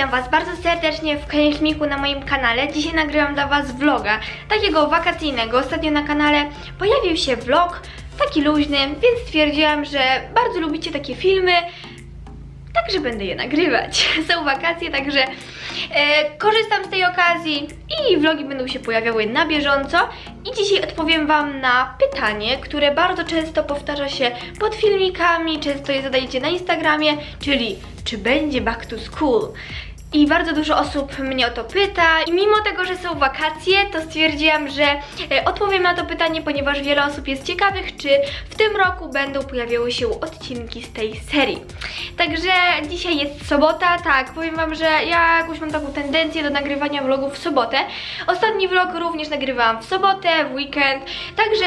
witam Was bardzo serdecznie w kolejnym filmiku na moim kanale. Dzisiaj nagrywam dla Was vloga, takiego wakacyjnego. Ostatnio na kanale pojawił się vlog, taki luźny, więc stwierdziłam, że bardzo lubicie takie filmy, także będę je nagrywać. Są wakacje, także e, korzystam z tej okazji i vlogi będą się pojawiały na bieżąco. I dzisiaj odpowiem Wam na pytanie, które bardzo często powtarza się pod filmikami, często je zadajecie na Instagramie, czyli czy będzie back to school? I bardzo dużo osób mnie o to pyta i mimo tego, że są wakacje, to stwierdziłam, że e, odpowiem na to pytanie, ponieważ wiele osób jest ciekawych, czy w tym roku będą pojawiały się odcinki z tej serii. Także dzisiaj jest sobota, tak, powiem Wam, że ja jakoś mam taką tendencję do nagrywania vlogów w sobotę. Ostatni vlog również nagrywałam w sobotę, w weekend, także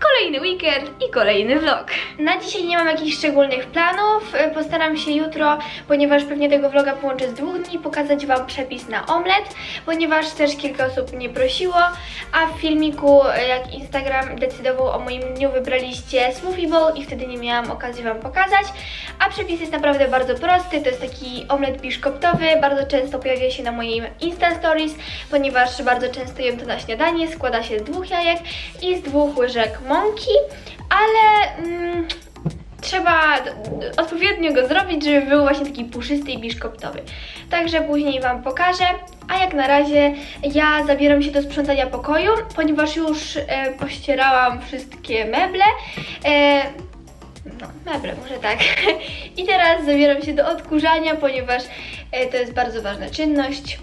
kolejny weekend i kolejny vlog. Na dzisiaj nie mam jakichś szczególnych planów. y, Postaram się jutro, ponieważ pewnie tego vloga połączę z dwóch dni, pokazać Wam przepis na omlet, ponieważ też kilka osób mnie prosiło, a w filmiku, y, jak Instagram decydował o moim dniu, wybraliście smoothie bowl i wtedy nie miałam okazji Wam pokazać. A przepis jest naprawdę bardzo prosty, to jest taki omlet biszkoptowy, bardzo często pojawia się na moim Insta Stories, ponieważ bardzo często jem to na śniadanie, składa się z dwóch jajek i z dwóch łyżek mąki, ale mm, trzeba odpowiednio go zrobić, żeby był właśnie taki puszysty i biszkoptowy. Także później Wam pokażę. A jak na razie ja zabieram się do sprzątania pokoju, ponieważ już e, pościerałam wszystkie meble. E, no, meble, może tak. I teraz zabieram się do odkurzania, ponieważ e, to jest bardzo ważna czynność.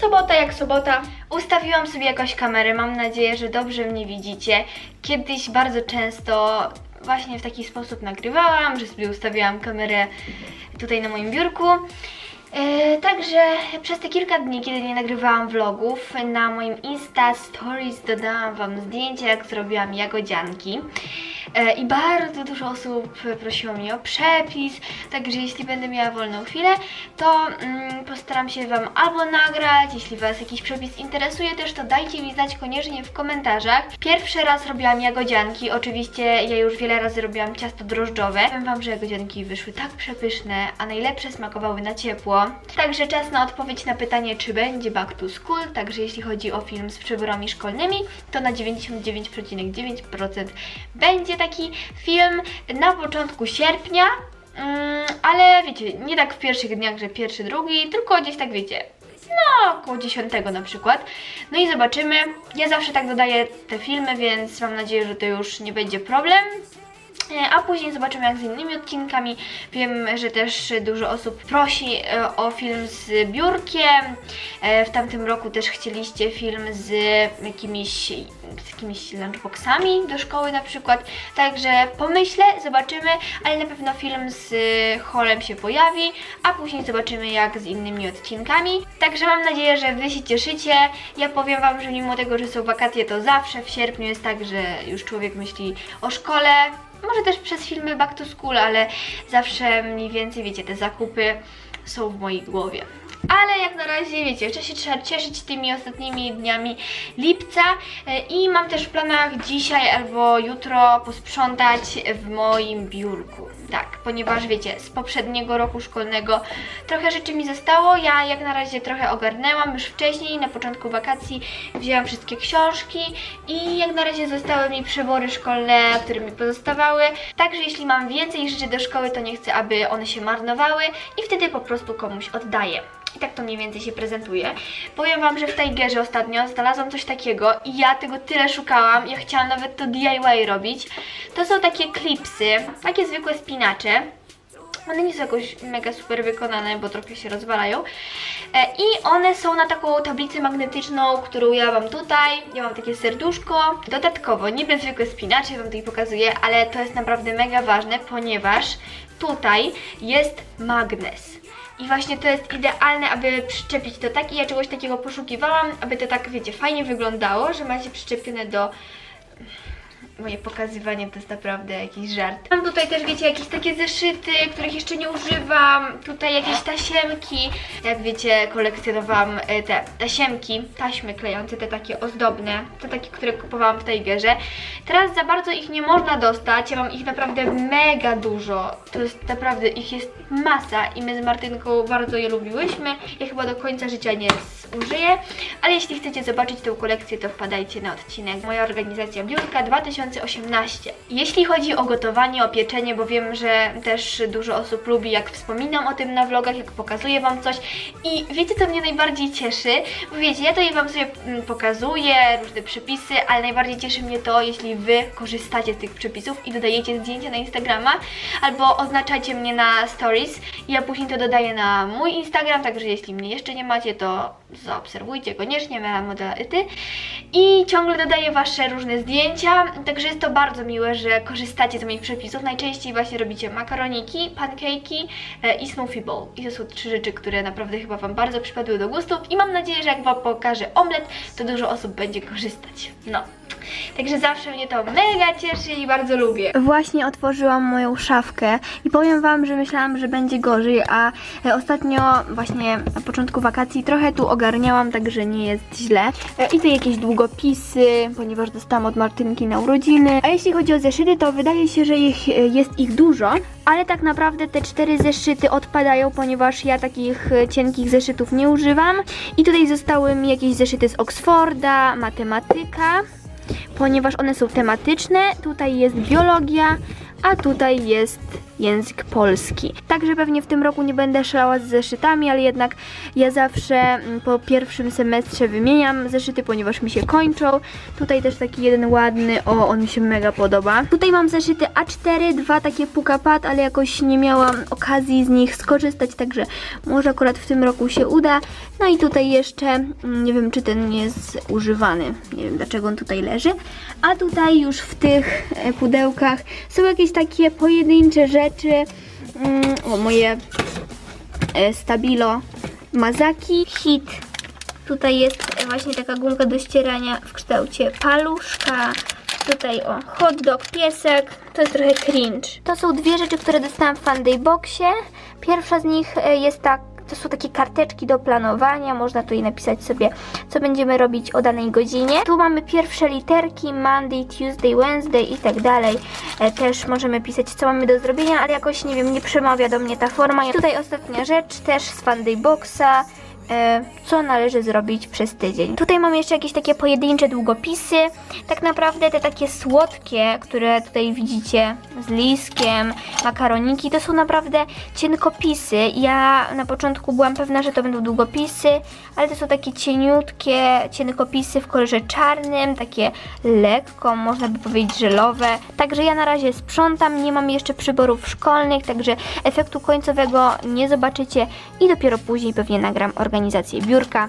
Sobota jak sobota. Ustawiłam sobie jakąś kamerę, mam nadzieję, że dobrze mnie widzicie. Kiedyś bardzo często właśnie w taki sposób nagrywałam, że sobie ustawiałam kamerę tutaj na moim biurku. E, także przez te kilka dni, kiedy nie nagrywałam vlogów, na moim Insta Stories dodałam Wam zdjęcia, jak zrobiłam jagodzianki. E, I bardzo dużo osób prosiło mnie o przepis, także jeśli będę miała wolną chwilę, to mm, postaram się Wam albo nagrać, jeśli Was jakiś przepis interesuje też, to dajcie mi znać koniecznie w komentarzach. Pierwszy raz robiłam jagodzianki, oczywiście ja już wiele razy robiłam ciasto drożdżowe. Powiem Wam, że jagodzianki wyszły tak przepyszne, a najlepsze smakowały na ciepło. Także czas na odpowiedź na pytanie, czy będzie back to school, także jeśli chodzi o film z przyborami szkolnymi, to na 99,9% będzie taki film na początku sierpnia, Mm, ale wiecie, nie tak w pierwszych dniach, że pierwszy, drugi, tylko gdzieś tak wiecie, no około 10 na przykład. No i zobaczymy. Ja zawsze tak dodaję te filmy, więc mam nadzieję, że to już nie będzie problem. A później zobaczymy jak z innymi odcinkami. Wiem, że też dużo osób prosi e, o film z biurkiem. E, W tamtym roku też chcieliście film z jakimiś, z jakimiś lunchboxami do szkoły na przykład. Także pomyślę, zobaczymy, ale na pewno film z Holem się pojawi, a później zobaczymy jak z innymi odcinkami. Także mam nadzieję, że Wy się cieszycie. Ja powiem Wam, że mimo tego, że są wakacje, to zawsze w sierpniu jest tak, że już człowiek myśli o szkole, może też przez filmy Back to School, ale zawsze mniej więcej, wiecie, te zakupy są w mojej głowie. Ale jak na razie, wiecie, jeszcze się trzeba cieszyć tymi ostatnimi dniami lipca E, i mam też w planach dzisiaj albo jutro posprzątać w moim biurku. Tak, ponieważ wiecie, z poprzedniego roku szkolnego trochę rzeczy mi zostało. Ja jak na razie trochę ogarnęłam już wcześniej, na początku wakacji wzięłam wszystkie książki i jak na razie zostały mi przybory szkolne, które mi pozostawały. Także jeśli mam więcej rzeczy do szkoły, to nie chcę, aby one się marnowały i wtedy po prostu komuś oddaję. I tak to mniej więcej się prezentuje. Powiem Wam, że w Tigerze ostatnio znalazłam coś takiego i ja tego tyle szukałam. Ja chciałam nawet to DIY robić. To są takie klipsy, takie zwykłe spinacze. One nie są jakoś mega super wykonane, bo trochę się rozwalają. E, I one są na taką tablicę magnetyczną, którą ja mam tutaj. Ja mam takie serduszko. Dodatkowo, niby zwykłe spinacze, ja Wam tutaj pokazuję, ale to jest naprawdę mega ważne, ponieważ tutaj jest magnes. I właśnie to jest idealne, aby przyczepić to tak. I ja czegoś takiego poszukiwałam, aby to tak, wiecie, fajnie wyglądało, że macie przyczepione do moje pokazywanie to jest naprawdę jakiś żart. Mam tutaj też, wiecie, jakieś takie zeszyty, których jeszcze nie używam. Tutaj jakieś tasiemki. Jak wiecie, kolekcjonowałam e, te tasiemki, taśmy klejące, te takie ozdobne. Te takie, które kupowałam w tej wierze. Teraz za bardzo ich nie można dostać. Ja mam ich naprawdę mega dużo. To jest naprawdę, ich jest masa i my z Martynką bardzo je lubiłyśmy. Ja chyba do końca życia nie użyję, ale jeśli chcecie zobaczyć tę kolekcję, to wpadajcie na odcinek. Moja organizacja Biurka 2018. Jeśli chodzi o gotowanie, o pieczenie, bo wiem, że też dużo osób lubi, jak wspominam o tym na vlogach, jak pokazuję Wam coś i wiecie, co mnie najbardziej cieszy? Bo wiecie, ja to je Wam sobie mm, pokazuję, różne przepisy, ale najbardziej cieszy mnie to, jeśli Wy korzystacie z tych przepisów i dodajecie zdjęcia na Instagrama albo oznaczacie mnie na stories i ja później to dodaję na mój Instagram, także jeśli mnie jeszcze nie macie, to zaobserwujcie koniecznie, Mela Modela Ty. I ciągle dodaję Wasze różne zdjęcia, także jest to bardzo miłe, że korzystacie z moich przepisów. Najczęściej właśnie robicie makaroniki, pancake'i e, i smoothie bowl. I to są trzy rzeczy, które naprawdę chyba Wam bardzo przypadły do gustu i mam nadzieję, że jak Wam pokażę omlet, to dużo osób będzie korzystać. No. Także zawsze mnie to mega cieszy i bardzo lubię. Właśnie otworzyłam moją szafkę i powiem Wam, że myślałam, że będzie gorzej, a e, ostatnio właśnie na początku wakacji trochę tu ogarniałam, także nie jest źle. E, I tu jakieś długopisy, ponieważ dostałam od Martynki na urodziny. A jeśli chodzi o zeszyty, to wydaje się, że ich, e, jest ich dużo, ale tak naprawdę te cztery zeszyty odpadają, ponieważ ja takich e, cienkich zeszytów nie używam. I tutaj zostały mi jakieś zeszyty z Oxforda, matematyka ponieważ one są tematyczne. Tutaj jest biologia, a tutaj jest język polski. Także pewnie w tym roku nie będę szalała z zeszytami, ale jednak ja zawsze mm, po pierwszym semestrze wymieniam zeszyty, ponieważ mi się kończą. Tutaj też taki jeden ładny, o, on mi się mega podoba. Tutaj mam zeszyty A4, dwa takie pukapat, ale jakoś nie miałam okazji z nich skorzystać, także może akurat w tym roku się uda. No i tutaj jeszcze, mm, nie wiem czy ten jest używany, nie wiem dlaczego on tutaj leży. A tutaj już w tych e, pudełkach są jakieś takie pojedyncze rzeczy. Mm, O, moje e, Stabilo Mazaki Hit. Tutaj jest właśnie taka gumka do ścierania w kształcie paluszka. Tutaj o, hot dog, piesek. To jest trochę cringe. To są dwie rzeczy, które dostałam w Funday Boxie. Pierwsza z nich e, jest tak to są takie karteczki do planowania, można tutaj napisać sobie, co będziemy robić o danej godzinie. Tu mamy pierwsze literki, Monday, Tuesday, Wednesday i tak dalej. E, Też możemy pisać, co mamy do zrobienia, ale jakoś, nie wiem, nie przemawia do mnie ta forma. I tutaj ostatnia rzecz, też z Funday Boxa. E, Co należy zrobić przez tydzień. Tutaj mamy jeszcze jakieś takie pojedyncze długopisy. Tak naprawdę te takie słodkie, które tutaj widzicie z liskiem, makaroniki, to są naprawdę cienkopisy. Ja na początku byłam pewna, że to będą długopisy, ale to są takie cieniutkie cienkopisy w kolorze czarnym, takie lekko, można by powiedzieć żelowe. Także ja na razie sprzątam, nie mam jeszcze przyborów szkolnych, także efektu końcowego nie zobaczycie i dopiero później pewnie nagram organizację biurka.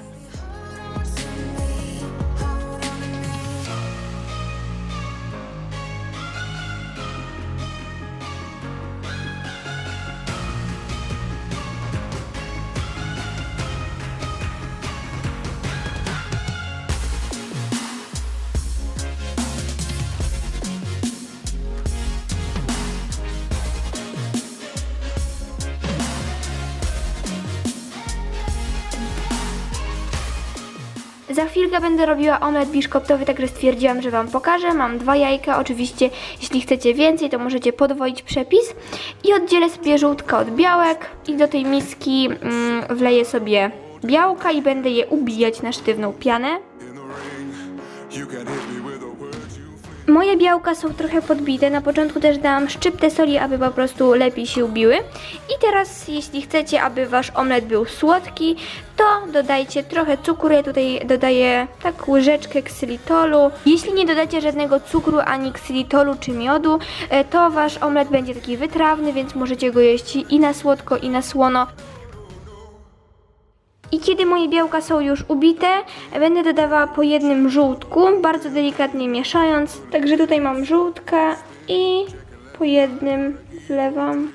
Za chwilkę będę robiła omlet biszkoptowy, także stwierdziłam, że Wam pokażę. Mam dwa jajka, oczywiście jeśli chcecie więcej, to możecie podwoić przepis. I oddzielę sobie żółtka od białek i do tej miski mm, wleję sobie białka i będę je ubijać na sztywną pianę. Moje białka są trochę podbite. Na początku też dałam szczyptę soli, aby po prostu lepiej się ubiły. I teraz, jeśli chcecie, aby wasz omlet był słodki, to dodajcie trochę cukru. Ja tutaj dodaję tak łyżeczkę ksylitolu. Jeśli nie dodacie żadnego cukru ani ksylitolu czy miodu, e, to wasz omlet będzie taki wytrawny, więc możecie go jeść i na słodko, i na słono. I kiedy moje białka są już ubite, będę dodawała po jednym żółtku, bardzo delikatnie mieszając. Także tutaj mam żółtka i po jednym wlewam.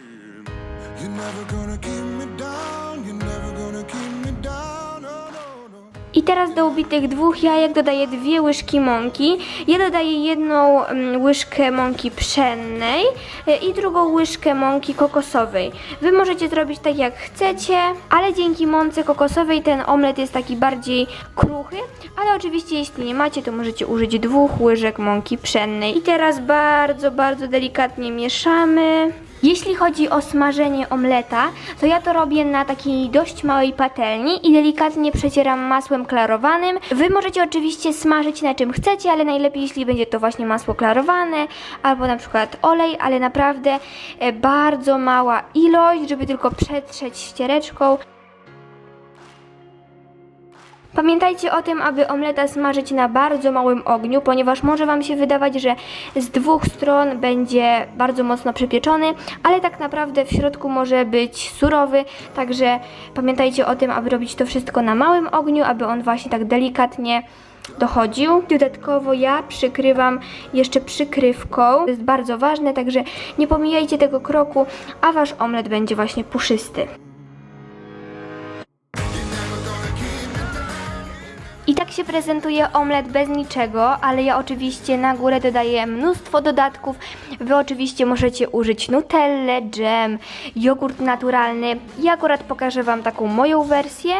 I teraz do ubitych dwóch jajek dodaję dwie łyżki mąki. Ja dodaję jedną mm, łyżkę mąki pszennej y, i drugą łyżkę mąki kokosowej. Wy możecie zrobić tak jak chcecie, ale dzięki mące kokosowej ten omlet jest taki bardziej kruchy, ale oczywiście jeśli nie macie, to możecie użyć dwóch łyżek mąki pszennej. I teraz bardzo, bardzo delikatnie mieszamy. Jeśli chodzi o smażenie omleta, to ja to robię na takiej dość małej patelni i delikatnie przecieram masłem klarowanym. Wy możecie oczywiście smażyć na czym chcecie, ale najlepiej jeśli będzie to właśnie masło klarowane albo na przykład olej, ale naprawdę e, bardzo mała ilość, żeby tylko przetrzeć ściereczką. Pamiętajcie o tym, aby omleta smażyć na bardzo małym ogniu, ponieważ może Wam się wydawać, że z dwóch stron będzie bardzo mocno przypieczony, ale tak naprawdę w środku może być surowy, także pamiętajcie o tym, aby robić to wszystko na małym ogniu, aby on właśnie tak delikatnie dochodził. Dodatkowo ja przykrywam jeszcze przykrywką, to jest bardzo ważne, także nie pomijajcie tego kroku, a Wasz omlet będzie właśnie puszysty. Prezentuje omlet bez niczego, ale ja oczywiście na górę dodaję mnóstwo dodatków. Wy oczywiście możecie użyć nutellę, dżem, jogurt naturalny. Ja akurat pokażę Wam taką moją wersję.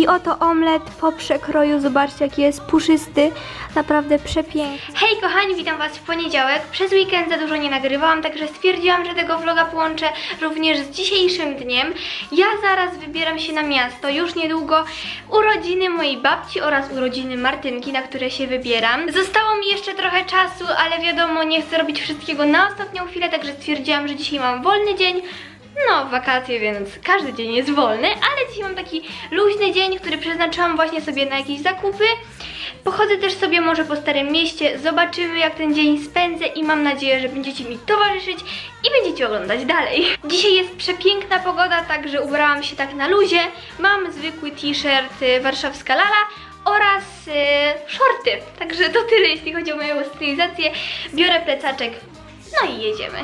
I oto omlet po przekroju. Zobaczcie, jaki jest puszysty. Naprawdę przepiękny. Hej kochani, witam Was w poniedziałek. Przez weekend za dużo nie nagrywałam, także stwierdziłam, że tego vloga połączę również z dzisiejszym dniem. Ja zaraz wybieram się na miasto, już niedługo urodziny mojej babci oraz urodziny Martynki, na które się wybieram. Zostało mi jeszcze trochę czasu, ale wiadomo, nie chcę robić wszystkiego na ostatnią chwilę, także stwierdziłam, że dzisiaj mam wolny dzień. No, wakacje, więc każdy dzień jest wolny, ale dzisiaj mam taki luźny dzień, który przeznaczyłam właśnie sobie na jakieś zakupy. Pochodzę też sobie może po Starym Mieście, zobaczymy jak ten dzień spędzę i mam nadzieję, że będziecie mi towarzyszyć i będziecie oglądać dalej. Dzisiaj jest przepiękna pogoda, także ubrałam się tak na luzie. Mam zwykły t-shirt y, Warszawska Lala oraz y, shorty. Także to tyle jeśli chodzi o moją stylizację. Biorę plecaczek, no i jedziemy.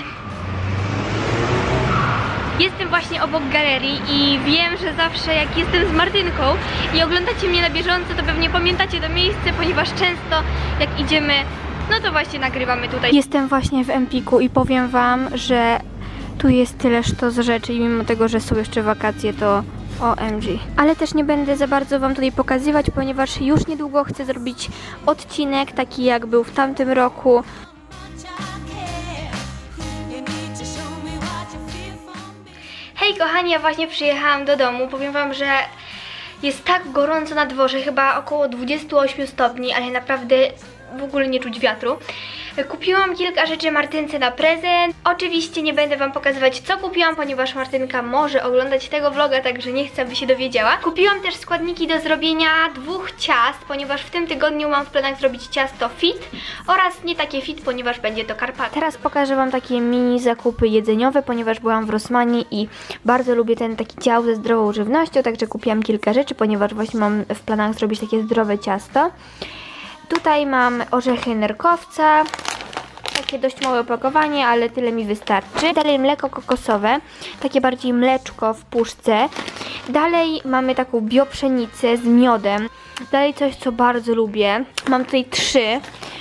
Właśnie obok galerii i wiem, że zawsze jak jestem z Martynką i oglądacie mnie na bieżąco, to pewnie pamiętacie to miejsce, ponieważ często jak idziemy, no to właśnie nagrywamy tutaj. Jestem właśnie w Empiku i powiem Wam, że tu jest tyle sztos rzeczy i mimo tego, że są jeszcze wakacje, to OMG. Ale też nie będę za bardzo Wam tutaj pokazywać, ponieważ już niedługo chcę zrobić odcinek taki jak był w tamtym roku, Hej kochani, ja właśnie przyjechałam do domu. Powiem wam, że jest tak gorąco na dworze, chyba około 28 stopni, ale naprawdę w ogóle nie czuć wiatru. Kupiłam kilka rzeczy Martynce na prezent. Oczywiście nie będę wam pokazywać co kupiłam, ponieważ Martynka może oglądać tego vloga, także nie chcę, aby się dowiedziała. Kupiłam też składniki do zrobienia dwóch ciast, ponieważ w tym tygodniu mam w planach zrobić ciasto fit oraz nie takie fit, ponieważ będzie to Karpat. Teraz pokażę wam takie mini zakupy jedzeniowe, ponieważ byłam w Rosmani i bardzo lubię ten taki dział ze zdrową żywnością, także kupiłam kilka rzeczy, ponieważ właśnie mam w planach zrobić takie zdrowe ciasto. Tutaj mam orzechy nerkowca, takie dość małe opakowanie, ale tyle mi wystarczy. Dalej mleko kokosowe, takie bardziej mleczko w puszce. Dalej mamy taką biopszenicę z miodem. Dalej coś, co bardzo lubię. Mam tutaj trzy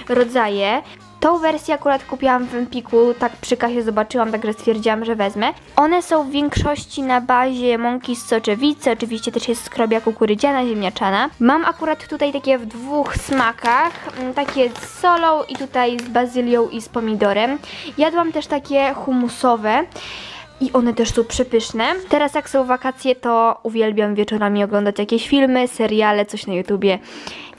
rodzaje. Tą wersję akurat kupiłam w Empiku, tak przy kasie zobaczyłam, także stwierdziłam, że wezmę. One są w większości na bazie mąki z soczewicy, oczywiście też jest skrobia kukurydziana, ziemniaczana. Mam akurat tutaj takie w dwóch smakach, mm, takie z solą i tutaj z bazylią i z pomidorem. Jadłam też takie humusowe. I one też są przepyszne. Teraz jak są wakacje, to uwielbiam wieczorami oglądać jakieś filmy, seriale, coś na YouTubie.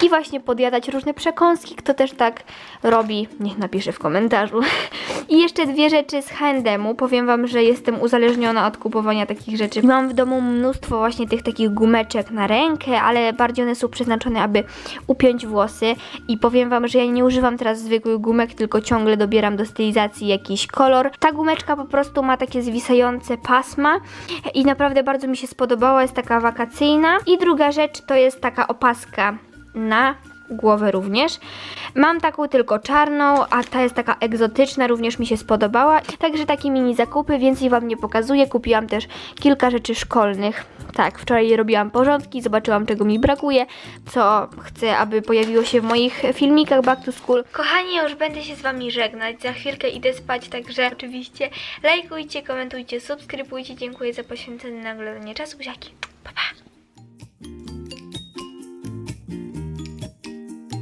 i właśnie podjadać różne przekąski. Kto też tak robi, niech napisze w komentarzu. I jeszcze dwie rzeczy z H&M-u. Powiem Wam, że jestem uzależniona od kupowania takich rzeczy. Mam w domu mnóstwo właśnie tych takich gumeczek na rękę, ale bardziej one są przeznaczone, aby upiąć włosy. I powiem Wam, że ja nie używam teraz zwykłych gumek, tylko ciągle dobieram do stylizacji jakiś kolor. Ta gumeczka po prostu ma takie zwisające pasma i naprawdę bardzo mi się spodobała. Jest taka wakacyjna. I druga rzecz to jest taka opaska na głowę również. Mam taką tylko czarną, a ta jest taka egzotyczna, również mi się spodobała. Także takie mini zakupy, więcej Wam nie pokazuję. Kupiłam też kilka rzeczy szkolnych. Tak, wczoraj robiłam porządki, zobaczyłam czego mi brakuje, co chcę, aby pojawiło się w moich filmikach Back to School. Kochani, już będę się z Wami żegnać. Za chwilkę idę spać, także oczywiście lajkujcie, komentujcie, subskrybujcie. Dziękuję za poświęcenie na oglądanie czasu. Buziaki. Pa, pa.